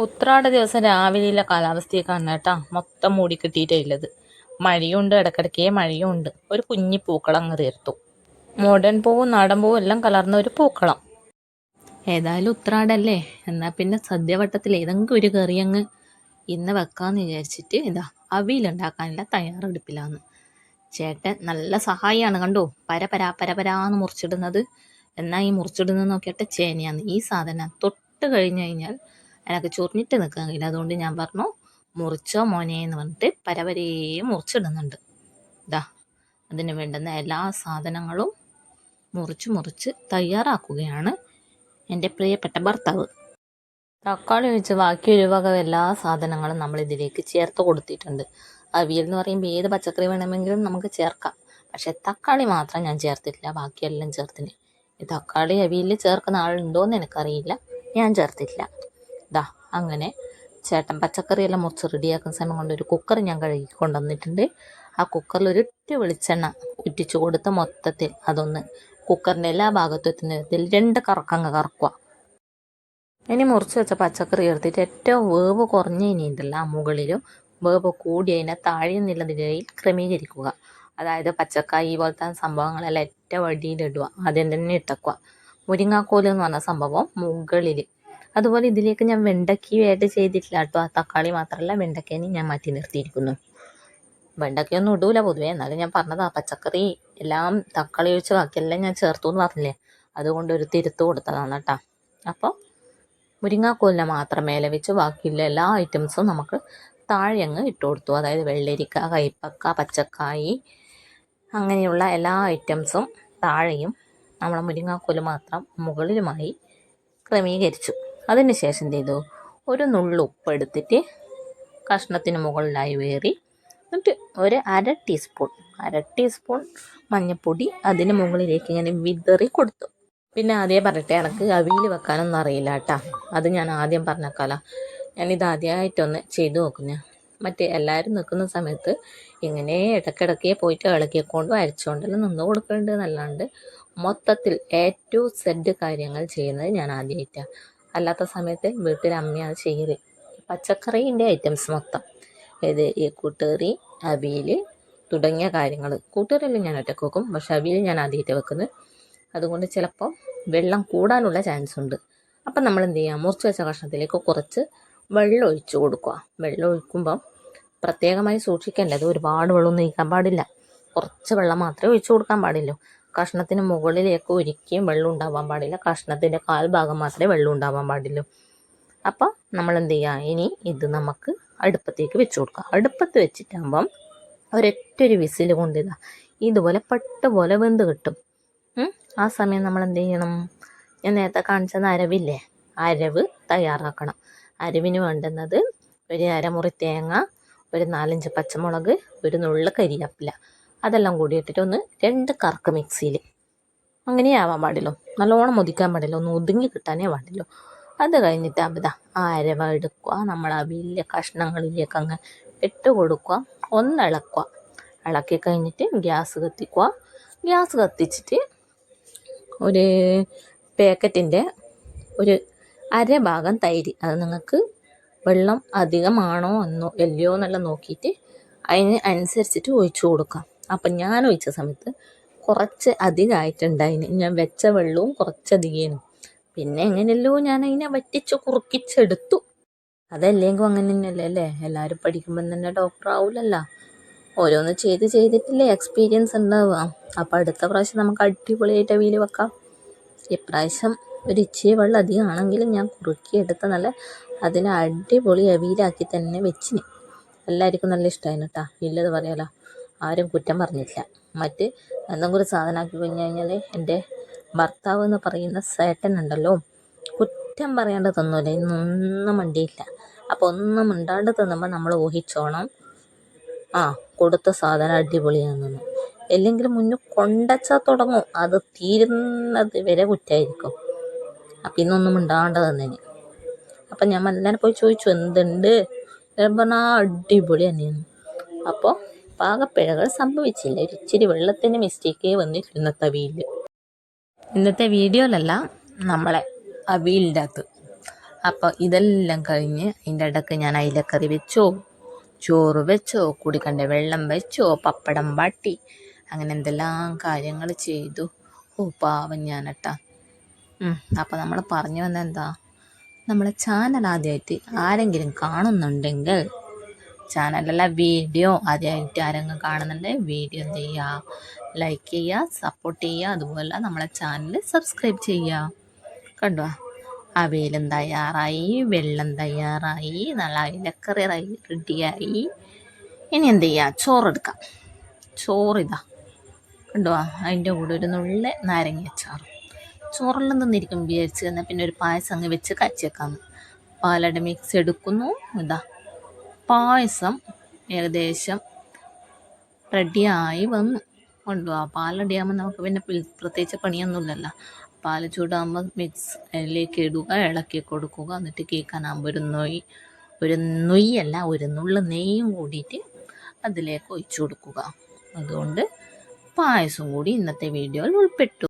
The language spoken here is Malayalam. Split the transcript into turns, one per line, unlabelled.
ഉത്രാട ദിവസം രാവിലെയുള്ള കാലാവസ്ഥയൊക്കെയാണ് കേട്ടാ മൊത്തം മൂടി കിട്ടിയിട്ടേ ഉള്ളത്. മഴയുണ്ട് ഇടക്കിടക്കേ മഴയുണ്ട്. ഒരു കുഞ്ഞി പൂക്കളം അങ്ങ് തീർത്തു. മോഡേൺ പൂവും നാടൻ പൂവും എല്ലാം കലർന്ന ഒരു പൂക്കളം. ഏതായാലും ഉത്രാടല്ലേ? എന്നാൽ പിന്നെ സദ്യവട്ടത്തിൽ ഏതെങ്കിലും ഒരു കറി അങ്ങ് ഇന്ന് വെക്കാന്ന് വിചാരിച്ചിട്ട് ഇതാ അവിയിലുണ്ടാക്കാനുള്ള തയ്യാറെടുപ്പിലാണ്. ചേട്ടൻ നല്ല സഹായിയാണ് കണ്ടോ? പര പരാ പര പരാന്ന് മുറിച്ചിടുന്നത്. എന്നാൽ ഈ മുറിച്ചിടുന്നത് നോക്കിയിട്ട് ചേനയാണ്. ഈ സാധനം തൊട്ട് കഴിഞ്ഞു കഴിഞ്ഞാൽ എനിക്ക് ചൊറിഞ്ഞിട്ട് നിൽക്കാൻ കഴിയില്ല അതുകൊണ്ട് ഞാൻ പറഞ്ഞു മുറിച്ചോ മോനെ എന്ന് പറഞ്ഞിട്ട് പരവരേ മുറിച്ചിടുന്നുണ്ട്. ഇതാ അതിന് വേണ്ടുന്ന എല്ലാ സാധനങ്ങളും മുറിച്ച് മുറിച്ച് തയ്യാറാക്കുകയാണ് എന്റെ പ്രിയപ്പെട്ട ഭർത്താവ്. തക്കാളി ഒഴിച്ച് ബാക്കി വക എല്ലാ സാധനങ്ങളും നമ്മൾ ഇതിലേക്ക് ചേർത്ത് കൊടുത്തിട്ടുണ്ട്. അവിയൽ എന്ന് പറയുമ്പോൾ ഏത് പച്ചക്കറി വേണമെങ്കിലും നമുക്ക് ചേർക്കാം. പക്ഷേ തക്കാളി മാത്രം ഞാൻ ചേർത്തിട്ടില്ല ബാക്കിയെല്ലാം ചേർത്തിന്. ഈ തക്കാളി അവിയലിൽ ചേർക്കുന്ന ആളുണ്ടോയെന്ന് എനിക്കറിയില്ല ഞാൻ ചേർത്തിട്ടില്ല. ദാ അങ്ങനെ. ചേട്ടൻ പച്ചക്കറിയെല്ലാം മുറിച്ച് റെഡിയാക്കുന്ന സമയം കൊണ്ട് ഒരു കുക്കർ ഞാൻ കഴുകി കൊണ്ടുവന്നിട്ടുണ്ട്. ആ കുക്കറിൽ ഒരിട്ട് വെളിച്ചെണ്ണ ഉറ്റിച്ചു കൊടുത്ത മൊത്തത്തിൽ അതൊന്ന് കുക്കറിന്റെ എല്ലാ ഭാഗത്തും എത്തുന്ന വിധത്തിൽ രണ്ട് കറക്കങ്ങ് കറക്കുക. ഇനി മുറിച്ച് വെച്ച പച്ചക്കറി എടുത്തിട്ട് ഏറ്റവും വേവ് കുറഞ്ഞ ഇനി ഉണ്ടല്ലോ ആ മുകളിലും. വേവ് കൂടി അതിനെ താഴെ നില നിലയിൽ ക്രമീകരിക്കുക. അതായത് പച്ചക്കായി പോലത്തെ സംഭവങ്ങളെല്ലാം ഏറ്റവും അടിയിലിടുക. ആദ്യം തന്നെ ഇട്ടക്കുക. മുരിങ്ങാക്കോൽ എന്ന് പറഞ്ഞ സംഭവം മുകളിൽ അതുപോലെ ഇതിലേക്ക് ഞാൻ വെണ്ടയ്ക്ക ആഡ് ചെയ്തിട്ടില്ല കേട്ടോ. ആ തക്കാളി മാത്രമല്ല വെണ്ടയ്ക്കേനെ ഞാൻ മാറ്റി നിർത്തിയിരിക്കുന്നു. വെണ്ടക്കയൊന്നും ഇടൂല പൊതുവേ. എന്നാലും ഞാൻ പറഞ്ഞതാ പച്ചക്കറി എല്ലാം തക്കാളി ഒഴിച്ച് ബാക്കിയെല്ലാം ഞാൻ ചേർത്തു എന്ന് പറഞ്ഞില്ലേ? അതുകൊണ്ട് ഒരു തിരുത്ത് കൊടുത്തതാണ് കേട്ടോ. അപ്പോൾ മുരിങ്ങാക്കോലിനെ മാത്രം മേലെ വെച്ച് ബാക്കിയുള്ള എല്ലാ ഐറ്റംസും നമുക്ക് താഴെ അങ്ങ് ഇട്ട് കൊടുത്തു. അതായത് വെള്ളരിക്ക കൈപ്പക്ക പച്ചക്കായി അങ്ങനെയുള്ള എല്ലാ ഐറ്റംസും താഴെയും നമ്മളെ മുരിങ്ങാക്കോൽ മാത്രം മുകളിലുമായി ക്രമീകരിച്ചു. അതിന് ശേഷം എന്ത് ചെയ്തു? ഒരു നുള്ളു ഉപ്പ് എടുത്തിട്ട് കഷ്ണത്തിന് മുകളിലായി വേറി എന്നിട്ട് ഒരു അര ടീസ്പൂൺ അര ടീസ്പൂൺ മഞ്ഞൾപ്പൊടി അതിന് മുകളിലേക്ക് ഇങ്ങനെ വിതറി കൊടുത്തു. പിന്നെ ആദ്യം പറയട്ടെ എനിക്ക് അവിയിൽ വെക്കാനൊന്നും അറിയില്ല കേട്ടാ അത് ഞാൻ ആദ്യം പറഞ്ഞേക്കാല. ഞാനിത് ആദ്യമായിട്ടൊന്ന് ചെയ്തു നോക്കുന്നത് മറ്റേ എല്ലാവരും നിൽക്കുന്ന സമയത്ത് ഇങ്ങനെ ഇടയ്ക്കിടയ്ക്ക് പോയിട്ട് ഇളക്കിക്കൊണ്ടും അരച്ചുകൊണ്ടെല്ലാം നിന്ന് കൊടുക്കേണ്ടത് എന്നല്ലാണ്ട് മൊത്തത്തിൽ എ ടു സെഡ് കാര്യങ്ങൾ ചെയ്യുന്നത് ഞാൻ ആദ്യമായിട്ടാണ് അല്ലാത്ത സമയത്ത് വീട്ടിൽ അമ്മയാണ് ചെയ്യൽ. പച്ചക്കറീന്റെ ഐറ്റംസ് മൊത്തം. ഇത് ഈ കൂട്ടുകറി അവിയൽ തുടങ്ങിയ കാര്യങ്ങൾ കൂട്ടുകറിയെല്ലാം ഞാൻ ഒറ്റയ്ക്ക് വെക്കും. പക്ഷെ അവിയൽ ഞാൻ ആദ്യമായിട്ട് വെക്കുന്നത്. അതുകൊണ്ട് ചിലപ്പോൾ വെള്ളം കൂടാനുള്ള ചാൻസ് ഉണ്ട്. അപ്പം നമ്മൾ എന്ത് ചെയ്യുക മുറിച്ച് വെച്ച കഷ്ണത്തിലേക്ക് കുറച്ച് വെള്ളം ഒഴിച്ചു കൊടുക്കുക. വെള്ളം ഒഴിക്കുമ്പം പ്രത്യേകമായി സൂക്ഷിക്കേണ്ടത് ഒരുപാട് വെള്ളമൊന്നും നീക്കാൻ പാടില്ല. കുറച്ച് വെള്ളം മാത്രമേ ഒഴിച്ചു കൊടുക്കാൻ പാടുള്ളൂ കഷ്ണത്തിന് മുകളിലേക്ക് ഒരിക്കലും വെള്ളം ഉണ്ടാവാൻ പാടില്ല. കഷ്ണത്തിന്റെ കാൽഭാഗം മാത്രമേ വെള്ളം ഉണ്ടാവാൻ പാടുള്ളൂ അപ്പോൾ നമ്മൾ എന്ത് ചെയ്യുക ഇനി ഇത് നമുക്ക് അടുപ്പത്തേക്ക് വെച്ച് കൊടുക്കുക അടുപ്പത്ത് വെച്ചിട്ടാകുമ്പം ഒരൊറ്റ ഒരു വിസിൽ കൊണ്ടിതാ ഇതുപോലെ പെട്ട പോലെ വെന്ത് കിട്ടും. ആ സമയം നമ്മൾ എന്ത് ചെയ്യണം? ഞാൻ നേരത്തെ കാണിച്ചത് അരവില്ലേ? അരവ് തയ്യാറാക്കണം. അരവിന് വേണ്ടുന്നത് ഒരു അരമുറി തേങ്ങ ഒരു നാലഞ്ച് പച്ചമുളക് ഒരു നുള്ള കരിയാപ്പില. അതെല്ലാം കൂടി ഇട്ടിട്ട് ഒന്ന് രണ്ട് കറക്ക് മിക്സിയിൽ. അങ്ങനെ ആവാൻ പാടില്ലോ. നല്ലോണം മുതിക്കാൻ പാടില്ല. ഒന്ന് ഒതുങ്ങി കിട്ടാനേ പാടില്ലോ. അത് കഴിഞ്ഞിട്ട് അബിതാ അരവ എടുക്കുക. നമ്മൾ വലിയ കഷ്ണങ്ങളിലേക്ക് അങ്ങ് ഇട്ട് കൊടുക്കുക. ഒന്ന് ഇളക്കുക. ഇളക്കി കഴിഞ്ഞിട്ട് ഗ്യാസ് കത്തിക്കുക. ഗ്യാസ് കത്തിച്ചിട്ട് ഒരു പാക്കറ്റിന്റെ ഒരു അരഭാഗം തൈര്. അത് നിങ്ങൾക്ക് വെള്ളം അധികമാണോ എന്നോ അല്ലയോ എന്നെല്ലാം നോക്കിയിട്ട് അതിന് അനുസരിച്ചിട്ട് ഒഴിച്ചു കൊടുക്കാം. അപ്പം ഞാൻ ഒഴിച്ച സമയത്ത് കുറച്ച് അധികമായിട്ടുണ്ടായിന് ഞാൻ വെച്ച വെള്ളവും കുറച്ചധികം പിന്നെ എങ്ങനെയല്ലോ ഞാൻ അതിനെ വറ്റിച്ച് കുറുക്കിച്ചെടുത്തു. അതല്ലെങ്കിൽ അങ്ങനെ തന്നെയല്ലേ അല്ലേ? എല്ലാവരും പഠിക്കുമ്പോൾ തന്നെ ഡോക്ടർ ആവില്ലല്ലോ ഓരോന്ന് ചെയ്ത് ചെയ്തിട്ടില്ലേ എക്സ്പീരിയൻസ് ഉണ്ടാവുക അപ്പം അടുത്ത പ്രാവശ്യം നമുക്ക് അടിപൊളിയായിട്ട് വീൽ വെക്കാം. ഇപ്രാവശ്യം ഒരു ഇച്ചിരി വെള്ളം അധികം ആണെങ്കിലും ഞാൻ കുറുക്കിയെടുത്ത് നല്ല അതിനെ അടിപൊളി അവീലാക്കി തന്നെ വെച്ചിന്. എല്ലാവർക്കും നല്ല ഇഷ്ടമായിരുന്നു കേട്ടോ ഇല്ലത് പറയാലോ. ആരും കുറ്റം പറഞ്ഞില്ല. മറ്റ് എന്തെങ്കിലും സാധനമാക്കി കഴിഞ്ഞ് കഴിഞ്ഞാൽ എന്റെ ഭർത്താവ് എന്ന് പറയുന്ന സേട്ടനുണ്ടല്ലോ കുറ്റം പറയാണ്ട് തന്നൂല. ഇന്നൊന്നും മണ്ടിയില്ല. അപ്പോൾ ഒന്നും മിണ്ടാണ്ട് തിന്നുമ്പോൾ നമ്മൾ ഊഹിച്ചോണം. ആ കൊടുത്ത സാധനം അടിപൊളിയാണെന്ന്. അല്ലെങ്കിൽ മുന്നിൽ കൊണ്ടച്ചാൽ തുടങ്ങും. അത് തീരുന്നത് വരെ കുറ്റമായിരിക്കും അപ്പം ഇന്നൊന്നും മിണ്ടാണ്ട് തന്നേന്. അപ്പം ഞാൻ മല്ലനെ പോയി ചോദിച്ചു എന്തുണ്ട്? പറഞ്ഞാൽ അടിപൊളി തന്നെയാണ്. അപ്പോൾ പാകപ്പിഴകൾ സംഭവിച്ചില്ല. ഒരു ഇച്ചിരി വെള്ളത്തിന്റെ മിസ്റ്റേക്കേ വന്നിട്ടുള്ളൂ ഇന്നത്തെ അവിയൽ ഇന്നത്തെ വീഡിയോയിലല്ല നമ്മളെ അവിയലിന്റെ അകത്ത് അപ്പോൾ ഇതെല്ലാം കഴിഞ്ഞ് അതിന്റെ ഇടയ്ക്ക് ഞാൻ അയിലക്കറി വെച്ചോ ചോറ് വെച്ചോ കുടിക്കണ്ട വെള്ളം വെച്ചോ പപ്പടം വാട്ടി അങ്ങനെ എന്തെല്ലാം കാര്യങ്ങൾ ചെയ്തു. ഓ പാവം ഞാനട്ടാ. അപ്പോൾ നമ്മൾ പറഞ്ഞു വന്ന എന്താ നമ്മളെ ചാനൽ ആദ്യമായിട്ട് ആരെങ്കിലും കാണുന്നുണ്ടെങ്കിൽ ചാനലല്ല വീഡിയോ ആദ്യമായിട്ട് ആരെങ്കിലും കാണുന്നുണ്ടെങ്കിൽ വീഡിയോ എന്ത് ചെയ്യുക? ലൈക്ക് ചെയ്യുക സപ്പോർട്ട് ചെയ്യുക. അതുപോലെ നമ്മളെ ചാനൽ സബ്സ്ക്രൈബ് ചെയ്യുക. കണ്ടോ? അവയിലും തയ്യാറായി വെള്ളം തയ്യാറായി നല്ല ഇലക്കറി റെഡിയായി ഇനി എന്ത് ചെയ്യുക? ചോറെടുക്കാം ചോറിതാ കണ്ടോ? അതിന്റെ കൂടെ ഒരു നുള്ള നാരങ്ങ അച്ചാറ്. ചോറെല്ലാം തിന്നിരിക്കും വിചാരിച്ച് എന്നാൽ പിന്നെ ഒരു പായസം അങ്ങ് വെച്ച് കച്ചേക്കാന്ന് പാലട മിക്സ് എടുക്കുന്നു. ഇതാ. പായസം ഏകദേശം റെഡിയായി വന്നു. കൊണ്ടുപോകാം പാൽ റെഡിയാകുമ്പോൾ നമുക്ക് പിന്നെ പ്രത്യേകിച്ച് പണിയൊന്നുമില്ലല്ലോ. പാൽ ചൂടാകുമ്പോൾ മിക്സ് അതിലേക്ക് ഇടുക ഇളക്കി കൊടുക്കുക. എന്നിട്ട് കേൾക്കാനാകുമ്പോൾ ഒരു നൊയ് ഒരു നൊയ്യല്ല ഒരു നുള്ള നെയ്യും കൂടിയിട്ട് അതിലേക്ക് ഒഴിച്ചു കൊടുക്കുക. അതുകൊണ്ട് പായസം കൂടി ഇന്നത്തെ വീഡിയോയിൽ ഉൾപ്പെട്ടു.